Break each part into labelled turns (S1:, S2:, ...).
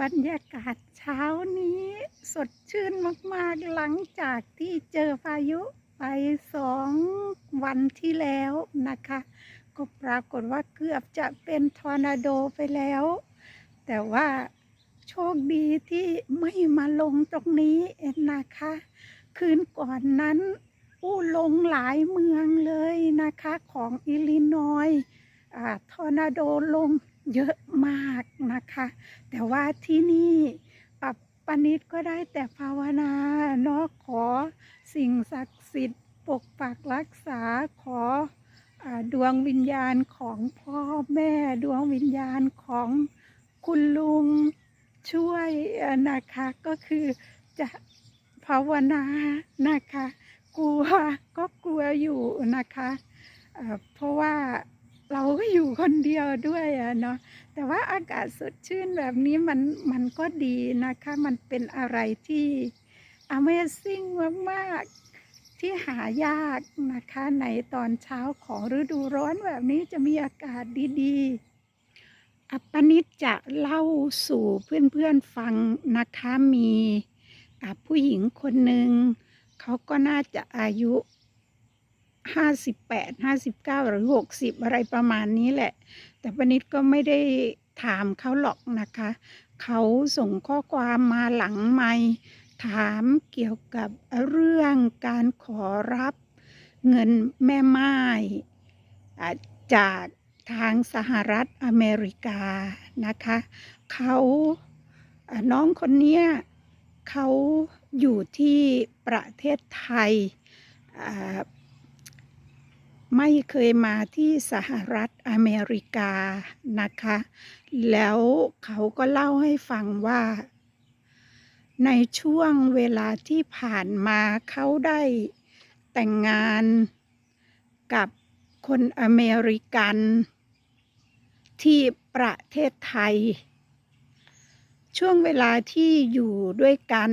S1: บรรยากาศเช้านี้สดชื่นมาก ๆ หลังจากที่เจอพายุไปสองวันที่แล้วนะคะ ก็ปรากฏว่าเกือบจะเป็นทอร์นาโดไปแล้ว แต่ว่าโชคดีที่ไม่มาลงตรงนี้นะคะ คืนก่อนนั้นอู้ลงหลายเมืองเลยนะคะของอิลลินอยส์ทอร์นาโดลง เยอะมากนะคะ แต่ว่าที่นี่ปับปนิดก็ได้แต่ภาวนาเนาะขอสิ่งศักดิ์สิทธิ์ปกปักรักษาขออดวงวิญญาณของพ่อแม่ดวงวิญญาณของคุณลุงช่วยนะคะก็คือจะภาวนานะคะ กลัวก็กลัวอยู่นะคะเพราะว่า เราก็อยู่คนเดียวด้วยอะเนาะแต่ว่าอากาศสดชื่นแบบนี้มันมันก็ดีนะคะ มันเป็นอะไรที่ Amazing มากๆ ที่หายากนะคะ ในตอนเช้าของฤดูร้อนแบบนี้จะมีอากาศดีๆ อัปนิดจะเล่าสู่เพื่อนๆฟังนะคะมีผู้หญิงคนหนึ่งเขาก็น่าจะอายุ 58 59หรือ60อะไรประมาณนี้แหละ แต่ปนิดก็ไม่ได้ถามเขาหรอกนะคะ เขาส่งข้อความมาหลังไม่ถามเกี่ยวกับเรื่องการขอรับเงินแม่ไม้จากทางสหรัฐอเมริกานะคะ เขาน้องคนนี้เขาอยู่ที่ประเทศไทยอ่า ไม่เคยมาที่สหรัฐอเมริกานะคะ แล้วเขาก็เล่าให้ฟังว่า ในช่วงเวลาที่ผ่านมาเขาได้แต่งงานกับคนอเมริกันที่ประเทศไทย ช่วงเวลาที่อยู่ด้วยกัน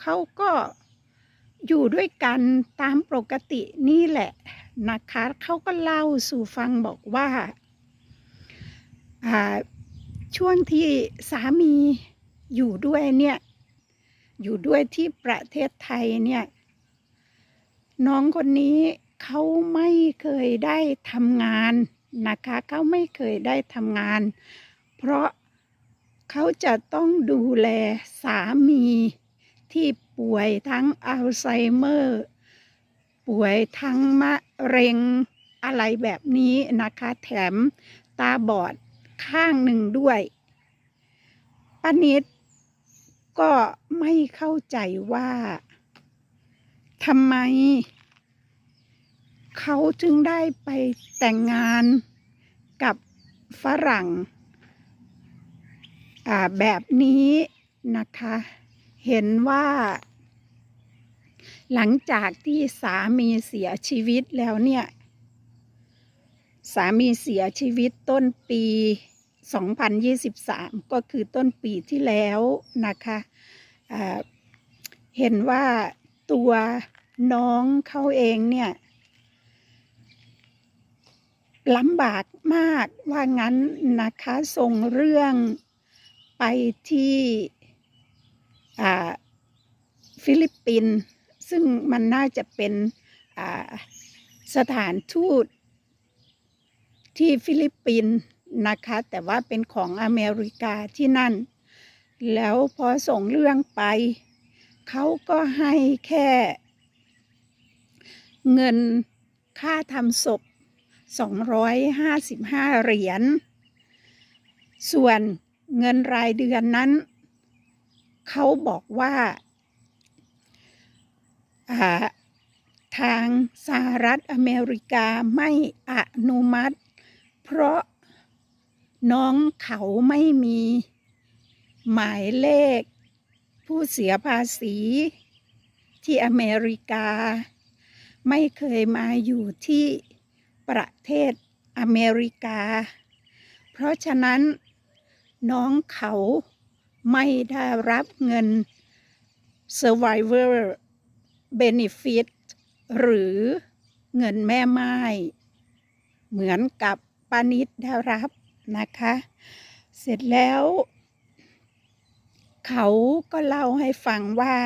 S1: เขาก็ อยู่ด้วยกันตามปกตินี่แหละนะคะเขาก็เล่าสู่ฟังบอกว่าช่วงที่สามีอยู่ด้วยเนี่ยอยู่ด้วยที่ประเทศไทยเนี่ยน้องคนนี้เขาไม่เคยได้ทำงานนะคะเขาไม่เคยได้ทำงาน เพราะเขาจะต้องดูแลสามี ที่ป่วยทั้งอัลไซเมอร์ ป่วยทั้งมะเร็งอะไรแบบนี้นะคะแถมตาบอดข้างหนึ่งด้วยป้านิดก็ไม่เข้าใจว่าทำไม เขาถึงได้ไปแต่งงานกับฝรั่งแบบนี้นะคะ เห็นว่า หลังจากที่สามีเสียชีวิตแล้วเนี่ย สามีเสียชีวิตต้นปี 2023 ก็คือต้นปีที่แล้วนะคะอ่าเห็นว่าตัวน้องเขาเองเนี่ยลำบากมากว่างั้นนะคะส่งเรื่องไปที่ ฟิลิปปินส์ซึ่งมันน่าจะเป็นสถานทูตที่ฟิลิปปินส์นะคะ แต่ว่าเป็นของอเมริกาที่นั่น แล้วพอส่งเรื่องไป เขาก็ให้แค่ เงินค่าทำศพ 255 เหรียญ ส่วนเงินรายเดือนนั้น เขาบอกว่า ทางสหรัฐอเมริกาไม่อนุมัติ เพราะน้องเขาไม่มี หมายเลข ผู้เสียภาษี ที่อเมริกา ไม่เคยมาอยู่ที่ประเทศอเมริกา เพราะฉะนั้น น้องเขาไม่ได้รับเงิน survivor benefit หรือเงินแม่ไม้เหมือนกับปานิดได้รับนะคะ เสร็จแล้ว เขาก็เล่าให้ฟังว่า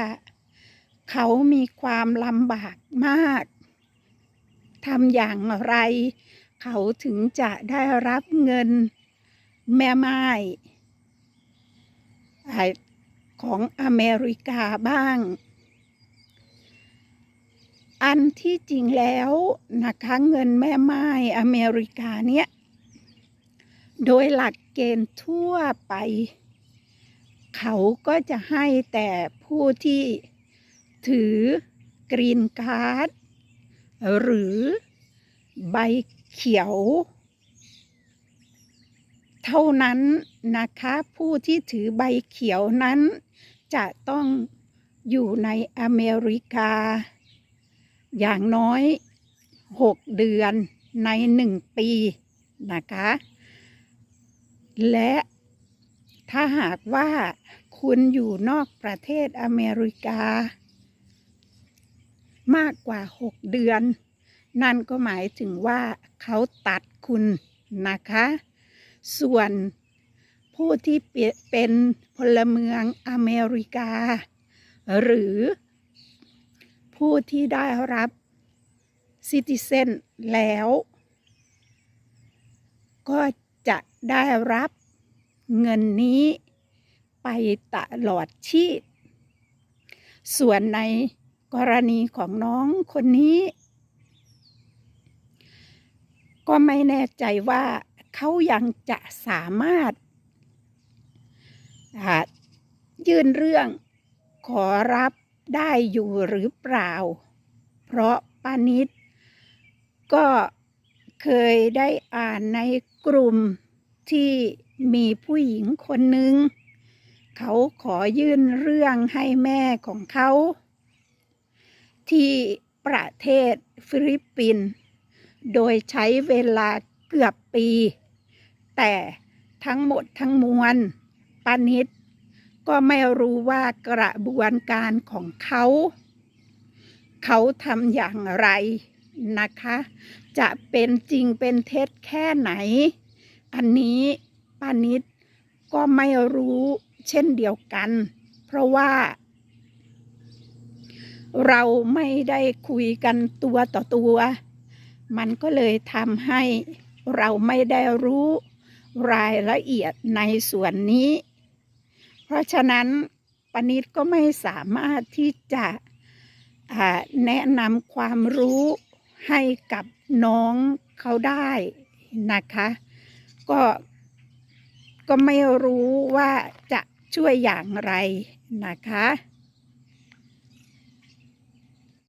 S1: เขามีความลำบากมากทำอย่างไร เขาถึงจะได้รับเงินแม่ไม้ของอเมริกาบ้าง อันที่จริงแล้วนะคะเงินแม่ไม้อเมริกาเนี่ย โดยหลักเกณฑ์ทั่วไป เขาก็จะให้แต่ผู้ที่ถือกรีนการ์ด หรือใบเขียว เท่านั้นนะคะผู้ที่ถือใบเขียวนั้น จะต้องอยู่ในอเมริกา อย่างน้อย 6 เดือนใน 1 ปีนะคะ และถ้าหากว่าคุณอยู่นอกประเทศอเมริกา มากกว่า 6 เดือน นั่นก็หมายถึงว่าเขาตัดคุณนะคะ ส่วนผู้ที่เป็นพลเมืองอเมริกา หรือ ผู้ที่ได้รับซิติเซนแล้ว ก็จะได้รับเงินนี้ไปตลอดชีพ ส่วนในกรณีของน้องคนนี้ ก็ไม่แน่ใจว่าเขายังจะสามารถอ่ายื่นเรื่องขอรับ ได้อยู่หรือเปล่า เพราะป้านิด ก็เคยได้อ่านในกลุ่มที่มีผู้หญิงคนหนึ่ง เขาขอยื่นเรื่องให้แม่ของเขา ที่ประเทศฟิลิปปินส์โดยใช้เวลาเกือบปี แต่ทั้งหมดทั้งมวลปานิด ก็ไม่รู้ว่ากระบวนการของเขา เขาทำอย่างไรนะคะ จะเป็นจริงเป็นเท็จแค่ไหน อันนี้ปานิดก็ไม่รู้เช่นเดียวกัน เพราะว่า เราไม่ได้คุยกันตัวต่อตัว มันก็เลยทำให้เราไม่ได้รู้รายละเอียดในส่วนนี้ เพราะฉะนั้นปณิดก็ไม่สามารถที่จะแนะนำความรู้ให้กับน้องเขาได้นะคะ ก็ก็ไม่รู้ว่าจะช่วยอย่างไรนะคะ